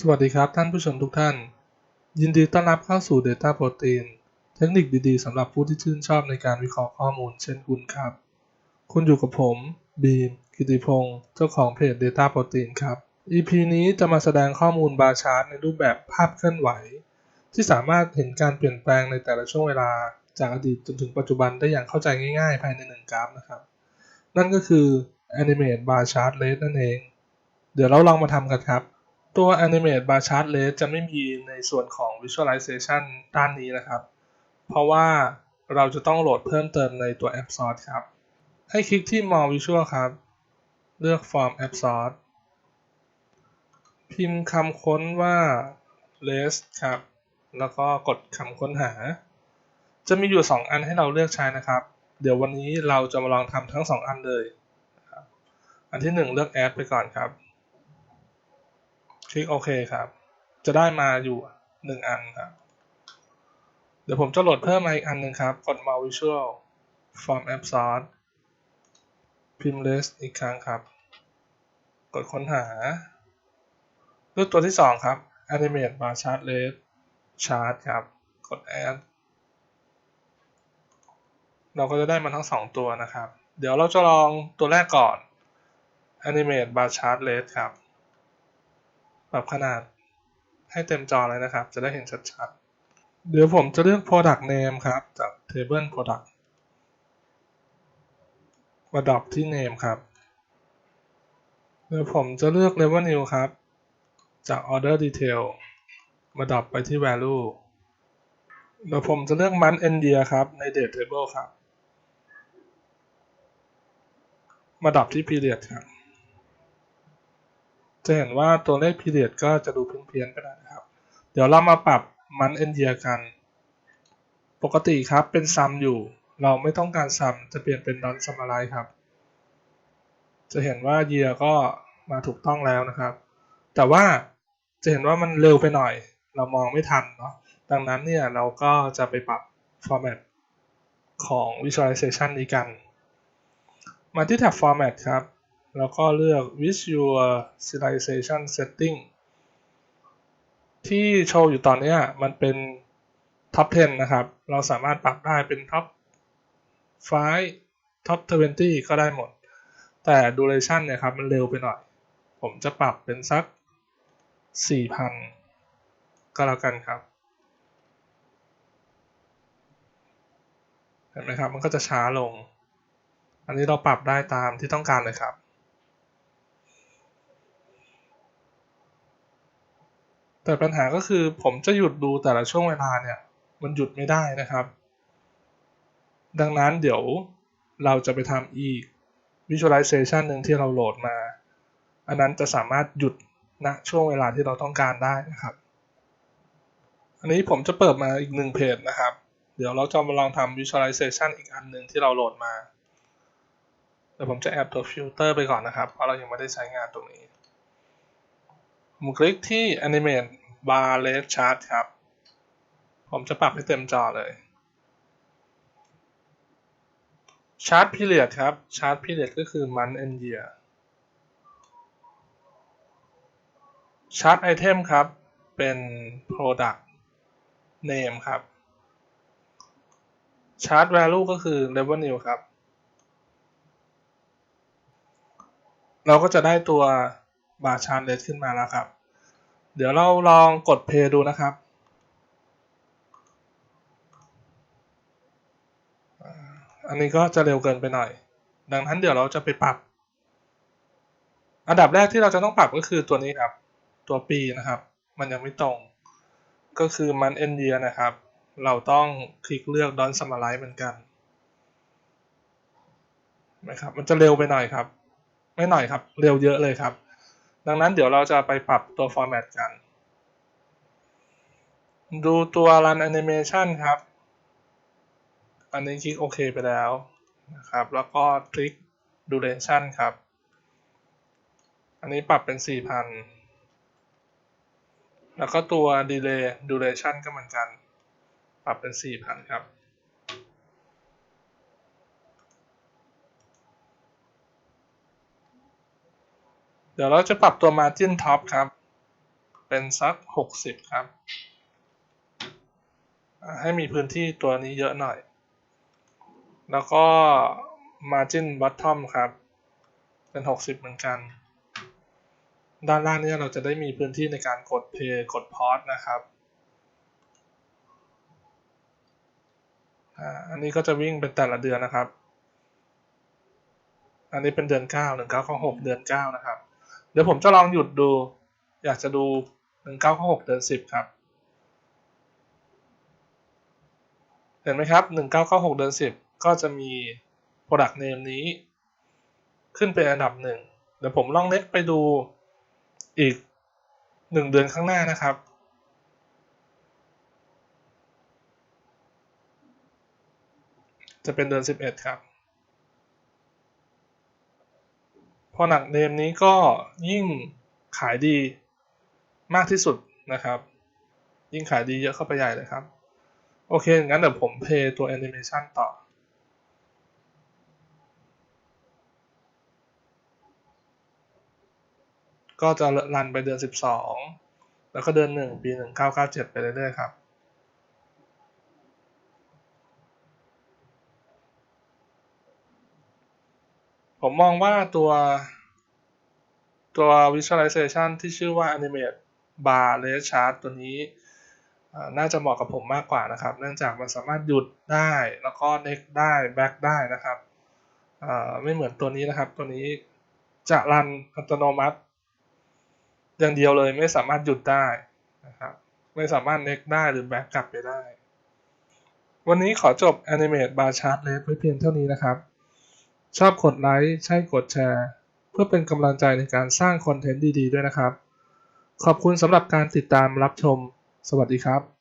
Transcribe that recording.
สวัสดีครับท่านผู้ชมทุกท่าน ยินดีต้อนรับเข้าสู่ Data Protein เทคนิคดีๆสำหรับผู้ที่ชื่นชอบในการวิเคราะห์ข้อมูลเช่นคุณครับ คุณอยู่กับผม บีม กิติพงศ์เจ้าของเพจ Data Protein ครับ EP นี้จะมาแสดงข้อมูลบาร์ชาร์ตในรูปแบบภาพเคลื่อนไหว ที่สามารถเห็นการเปลี่ยนแปลงในแต่ละช่วงเวลาจากอดีตจนถึงปัจจุบันได้อย่างเข้าใจง่ายๆ ภายในหนึ่งกราฟนะครับ นั่นก็คือ Animate Bar Chart Rate นั่นเอง เดี๋ยวเราลองมาทำกันครับ ตัว Animate Bar Chart Rate จะไม่มีในส่วนของ Visualization ด้านนี้นะครับ เพราะว่าเราจะต้องโหลดเพิ่มเติมในตัว App Source ครับ ให้คลิกที่ More Visual ครับ เลือก Form App Source พิมพ์คำค้นว่า less ครับ แล้วก็กดคำค้นหา จะมีอยู่ 2 อันให้เราเลือกใช้นะครับ เดี๋ยววันนี้เราจะมาลองทำทั้ง 2 อันเลย อันที่ 1 เลือก Add ไปก่อนครับ คลิกโอเคครับ จะได้มาอยู่1อันครับ เดี๋ยวผมจะโหลดเพิ่มมาอีกอันหนึ่งครับกด More Visual Form App Source พิมพ์ list อีกครั้งครับ กดค้นหาเลือกตัวที่2ครับ Animate Bar Chart List Chart ครับ กด Add เราก็จะได้มาทั้ง2ตัวนะครับ เดี๋ยวเราจะลองตัวแรกก่อน Animate Bar Chart List ครับ ปรับขนาดให้เต็มจอเลยนะครับ จะได้เห็นชัดๆ เดี๋ยวผมจะเลือก Product Name ครับ จาก Table Product มาดรอปที่ Name ครับ เดี๋ยวผมจะเลือก Revenue ครับ จาก Order Detail มาดรอปไปที่ Value เดี๋ยวผมจะเลือก Month End Year ครับ ใน Date Table ครับ มาดรอปที่ Period ครับ จะเห็นว่าตัวเลข period ก็จะดูเพี้ยนๆไปหน่อยนะครับ เดี๋ยวเรามาปรับ month end year กัน ปกติครับเป็น sum อยู่ เราไม่ต้องการ sum จะเปลี่ยนเป็น non summarize ครับ จะเห็นว่า year ก็มาถูกต้องแล้วนะครับ แต่ว่าจะเห็นว่ามันเร็วไปหน่อย เรามองไม่ทันเนาะ ดังนั้นเนี่ยเราก็จะไปปรับ format ของ visualization นี้กัน มาที่แท็บ format ครับ แล้วก็เลือก visualization setting ที่โชว์อยู่ตอนนี้มันเป็น top 10 นะครับ เราสามารถปรับได้เป็น top 5 top 20 ก็ได้หมด แต่ duration เนี่ยครับ มันเร็วไปหน่อย ผมจะปรับเป็นสัก 4,000 ก็แล้วกันครับ เห็นไหมครับ มันก็จะช้าลง อันนี้เราปรับได้ตามที่ต้องการเลยครับ แต่ปัญหาก็คือผมจะหยุดดูแต่ละช่วงเวลาเนี่ย มันหยุดไม่ได้นะครับ ดังนั้นเดี๋ยวเราจะไปทำอีก visualization หนึ่งที่เราโหลดมา อันนั้นจะสามารถหยุดณช่วงเวลาที่เราต้องการได้นะครับ อันนี้ผมจะเปิดมาอีกหนึ่งเพจนะครับ เดี๋ยวเราจะมาลองทำ visualization อีกอันหนึ่งที่เราโหลดมาเดี๋ยวผมจะแอบตัวฟิลเตอร์ไปก่อนนะครับ เพราะเรายังไม่ได้ใช้งานตรงนี้ ผมคลิกที่ Animate Bar Rate Chart ครับ ผมจะปรับให้เต็มจอเลยชาร์ตพิเรียดครับชาร์ตพิเรียดก็คือมันเอนเยียชาร์ตไอเทมครับ เป็น Product Name ครับชาร์ต Value ก็คือ Revenue ครับ เราก็จะได้ตัว Bar Chart Rate ขึ้นมาแล้วครับ เดี๋ยวเราลองกด Play ดูนะครับอันนี้ก็จะเร็วเกินไปหน่อย ดังนั้นเดี๋ยวเราจะไปปรับ อันดับแรกที่เราจะต้องปรับก็คือตัวนี้ครับ ตัวปีนะครับ มันยังไม่ตรง ก็คือมัน end year นะครับ เราต้องคลิกเลือก don't summarize เหมือนกันนะครับ มันจะเร็วไปหน่อยครับ ไม่หน่อยครับ เร็วเยอะเลยครับ ดังนั้นเดี๋ยวเราจะไปปรับตัว format กัน ดูตัว run animation ครับ อันนี้คลิกโอเคไปแล้วนะครับ แล้วก็คลิก duration ครับ อันนี้ปรับเป็น 4,000 แล้วก็ตัว delay duration ก็เหมือนกัน ปรับเป็น 4,000 ครับ ดี๋ยวเราจะปรับตัว margin top ครับ เป็นสักหกสิบครับ ให้มีพื้นที่ตัวนี้เยอะหน่อย แล้วก็ margin bottom ครับ เป็นหกสิบเหมือนกัน ด้านล่างนี่ยเราจะได้มีพื้นที่ในการกด play กด pause นะครับอันนี้ก็จะวิ่งเป็นแต่ละเดือนนะครับ อันนี้เป็นเดือนเก้าหนึ่งเก้าข้อหกเดือนเก้านะครับ เดี๋ยวผมจะลองหยุดดู อยากจะดูหนึ่งเก้าข้อหกเดือนสิบครับ เห็นไหมครับหนึ่งเก้าข้อหกเดือนสิบก็จะมี product name นี้ ขึ้นเป็นอันดับหนึ่งเดี๋ยวผมลองเล็กไปดูอีกหนึ่งเดือนข้างหน้านะครับจะเป็นเดือนสิบเอ็ดครับ พอหนักเนมนี้ก็ยิ่งขายดีมากที่สุดนะครับ ยิ่งขายดีเยอะเข้าไปใหญ่เลยครับ โอเค งั้นเดี๋ยวผมเพย์ตัวแอนิเมชันต่อก็จะรันไปเดือน 12 แล้วก็เดือน 1 ปี 1997 ไปเรื่อยๆครับ ผมมองว่าตัวตัว visualization ที่ชื่อว่า animate bar red chart ตัวนี้น่าจะเหมาะกับผมมากกว่านะครับ เนื่องจากมันสามารถหยุดได้แล้วก็ next ได้ back ได้นะครับไม่เหมือนตัวนี้นะครับ ตัวนี้จะรันอัตโนมัติ อย่างเดียวเลยไม่สามารถหยุดได้นะครับไม่สามารถ next ได้หรือ back กลับไปได้ วันนี้ขอจบ animate bar chart red ไว้เพียงเท่านี้นะครับ ชอบกดไลค์ ใช่กดแชร์ เพื่อเป็นกำลังใจในการสร้างคอนเทนต์ดีๆ ด้วยนะครับ ขอบคุณสำหรับการติดตามรับชม สวัสดีครับ